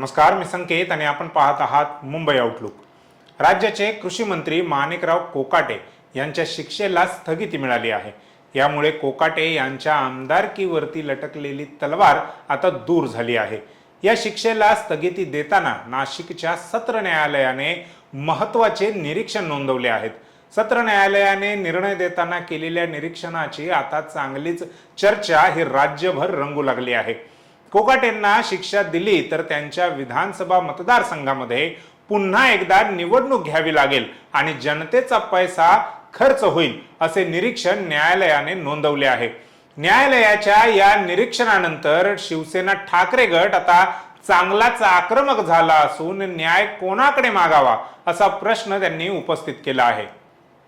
नमस्कार मी संकेत आणि आपण पाहत आहात मुंबई आउटलुक राज्याचे कृषी मंत्री माणिकराव कोकाटे यांच्या शिक्षेला स्थगिती मिळाली आहे. यामुळे कोकाटे यांच्या आमदारकीवरती लटकलेली तलवार आता दूर झाली आहे. या शिक्षेला स्थगिती देताना नाशिकच्या सत्र न्यायालयाने महत्त्वाचे निरीक्षण नोंदवले आहेत. सत्र न्यायालयाने निर्णय देताना केलेल्या निरीक्षणाची आता चांगलीच चर्चा ही राज्यभर रंगू लागली आहे. कोकाटेंना शिक्षा दिली तर त्यांच्या विधानसभा मतदारसंघामध्ये पुन्हा एकदा निवडणूक घ्यावी लागेल आणि जनतेचा पैसा खर्च होईल असे निरीक्षण न्यायालयाने नोंदवले आहे. न्यायालयाच्या या निरीक्षणानंतर शिवसेना ठाकरे गट आता चांगलाच आक्रमक झाला असून न्याय कोणाकडे मागावा असा प्रश्न त्यांनी उपस्थित केला आहे.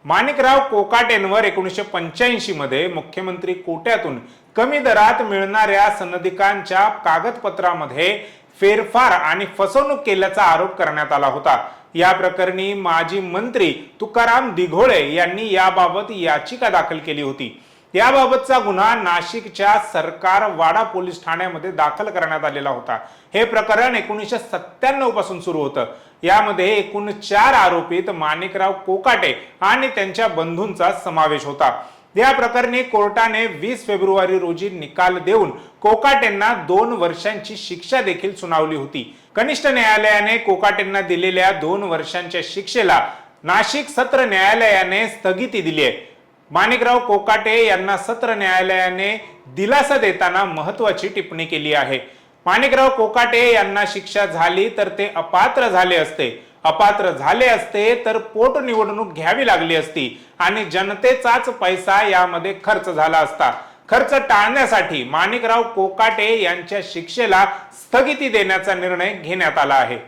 माणिकराव कोकाटेंवर एकोणीसशे पंच्याऐंशी मध्ये मुख्यमंत्री कोट्यातून कमी दरात मिळणाऱ्या सनदिकांच्या कागदपत्रामध्ये फेरफार आणि फसवणूक केल्याचा आरोप करण्यात आला होता. या प्रकरणी माजी मंत्री तुकाराम दिघोळे यांनी याबाबत याचिका दाखल केली होती. याबाबतचा गुन्हा नाशिकच्या सरकार वाडा पोलीस ठाण्यामध्ये दाखल करण्यात आलेला होता. हे प्रकरण एकोणीसशे सत्त्याण्णवपासून सुरू होतं. यामध्ये एकूण चार आरोपीत माणिकराव कोकाटे आणि त्यांच्या बंधूंचा समावेश होता. या प्रकरणी कोर्टाने वीस फेब्रुवारी रोजी निकाल देऊन कोकाटेंना दोन वर्षांची शिक्षा देखील सुनावली होती. कनिष्ठ न्यायालयाने कोकाटेंना दिलेल्या दोन वर्षांच्या शिक्षेला नाशिक सत्र न्यायालयाने स्थगिती दिली आहे. माणिकराव कोकाटे यांना सत्र न्यायालयाने दिलासा देताना महत्वाची टिप्पणी केली आहे. माणिकराव कोकाटे यांना शिक्षा झाली तर ते अपात्र झाले असते. अपात्र झाले असते तर पोटनिवडणूक घ्यावी लागली असती आणि जनतेचाच पैसा यामध्ये खर्च झाला असता. खर्च टाळण्यासाठी माणिकराव कोकाटे यांच्या शिक्षेला स्थगिती देण्याचा निर्णय घेण्यात आला आहे.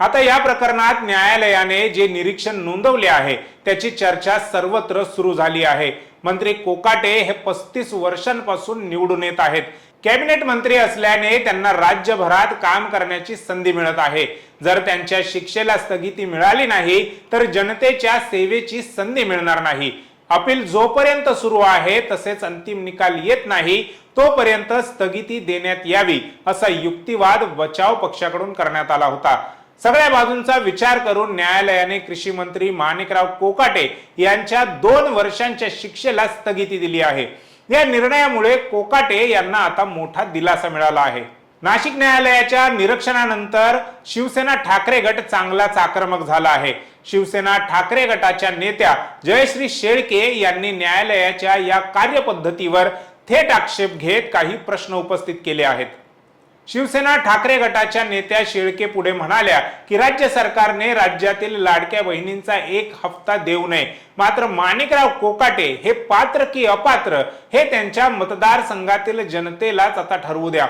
आता या प्रकरणात न्यायालयाने जे निरीक्षण नोंदवले आहे त्याची चर्चा सर्वत्र सुरू झाली आहे. मंत्री कोकाटे हे पस्तीस वर्षांपासून निवडून येत आहेत. कॅबिनेट मंत्री असल्याने त्यांना राज्यभरात काम करण्याची संधी मिळत आहे. जर त्यांच्या शिक्षेला स्थगिती मिळाली नाही तर जनतेच्या सेवेची संधी मिळणार नाही. अपील जोपर्यंत सुरू आहे तसेच अंतिम निकाल येत नाही तोपर्यंत स्थगिती देण्यात यावी असा युक्तिवाद बचाव पक्षाकडून करण्यात आला होता. सगळ्या बाजूंचा विचार करून न्यायालयाने कृषी मंत्री माणिकराव कोकाटे यांच्या दोन वर्षांच्या शिक्षेला स्थगिती दिली आहे. या निर्णयामुळे कोकाटे यांना आता मोठा दिलासा मिळाला आहे. नाशिक न्यायालयाच्या निरीक्षणानंतर शिवसेना ठाकरे गट चांगलाच आक्रमक झाला आहे. शिवसेना ठाकरे गटाच्या नेत्या जयश्री शेळके यांनी न्यायालयाच्या या कार्यपद्धतीवर थेट आक्षेप घेत काही प्रश्न उपस्थित केले आहेत. शिवसेना ठाकरे गटाच्या नेत्या शेळके पुढे म्हणाल्या की राज्य सरकारने राज्यातील लाडक्या बहिणींचा एक हप्ता देऊ नये. मात्र माणिकराव कोकाटे हे पात्र की अपात्र हे त्यांच्या मतदारसंघातील जनतेलाच आता ठरवू द्या.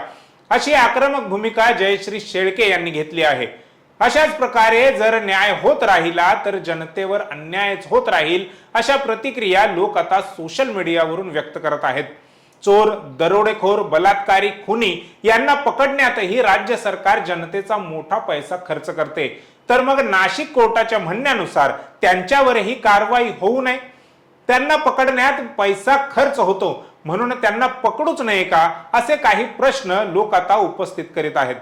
अशी आक्रमक भूमिका जयश्री शेळके यांनी घेतली आहे. अशाच प्रकारे जर न्याय होत राहिला तर जनतेवर अन्यायच होत राहील अशा प्रतिक्रिया लोक आता सोशल मीडियावरून व्यक्त करत आहेत. चोर दरोडेखोर बलात्कारी खुनी यांना पकडण्यातही राज्य सरकार जनतेचा मोठा पैसा खर्च करते. तर मग नाशिक कोर्टाच्या म्हणण्यानुसार त्यांच्यावरही कारवाई होऊ नये. त्यांना पकडण्यात पैसा खर्च होतो. म्हणून त्यांना पकडूच नये का? असे काही प्रश्न लोक आता उपस्थित करीत आहेत.